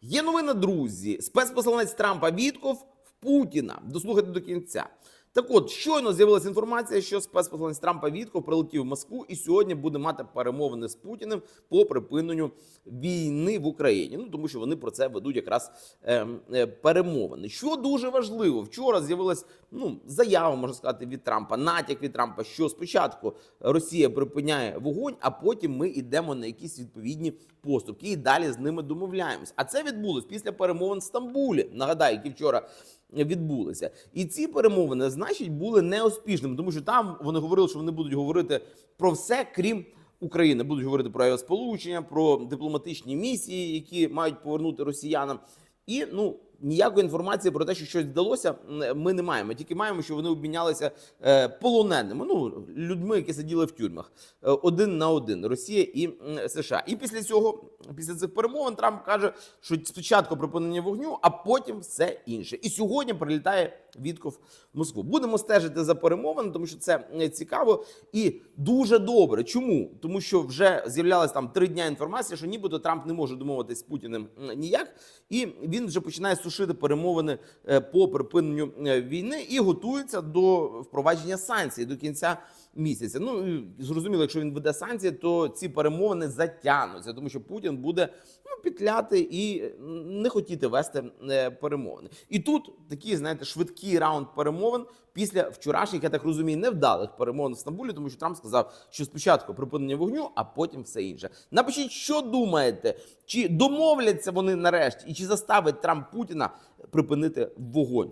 Є новина, друзі. Спецпосланець Трампа Вітков в Путіна. Дослухайте до кінця. Так от, щойно з'явилася інформація, що спецпосланець Трампа Вітков прилетів в Москву і сьогодні буде мати перемовини з Путіним по припиненню війни в Україні. Ну тому що вони про це ведуть якраз е, е, перемовини. Що дуже важливо, вчора з'явилась ну заява, можна сказати, від Трампа, натяк від Трампа, що спочатку Росія припиняє вогонь, а потім ми йдемо на якісь відповідні поступки і далі з ними домовляємось. А це відбулось після перемовин в Стамбулі. Нагадаю, які вчора відбулися. І ці перемовини, значить, були неуспішними, тому що там вони говорили, що вони будуть говорити про все, крім. України будуть говорити про сполучення, про дипломатичні місії, які мають повернути росіянам. І ну ніякої інформації про те, що щось вдалося, ми не маємо. Тільки маємо, що вони обмінялися е, полоненими, ну людьми, які сиділи в тюрмах, е, один на один Росія і США. І після цього, після цих перемовин, Трамп каже, що спочатку припинення вогню, а потім все інше. І сьогодні прилітає Вітков Москву. Будемо стежити за перемовини, тому що це е, цікаво і дуже добре. Чому? Тому що вже з'являлась там три дня інформація, що нібито Трамп не може домовитись з Путіним ніяк, і він вже починає сушити перемовини е, по припиненню е, війни і готується до впровадження санкцій до кінця місяця. Ну зрозуміло, якщо він веде санкції, то ці перемовини затягнуться, тому що Путін буде ну, петляти і не хотіти вести е, перемовини. І тут такий, знаєте, швидкий раунд перемовин після вчорашніх, я так розумію, невдалих перемовин в Стамбулі, тому що Трамп сказав, що спочатку припинення вогню, а потім все інше. Напишіть, що думаєте, чи домовляться вони нарешті, і чи заставить Трамп Путіна припинити вогонь?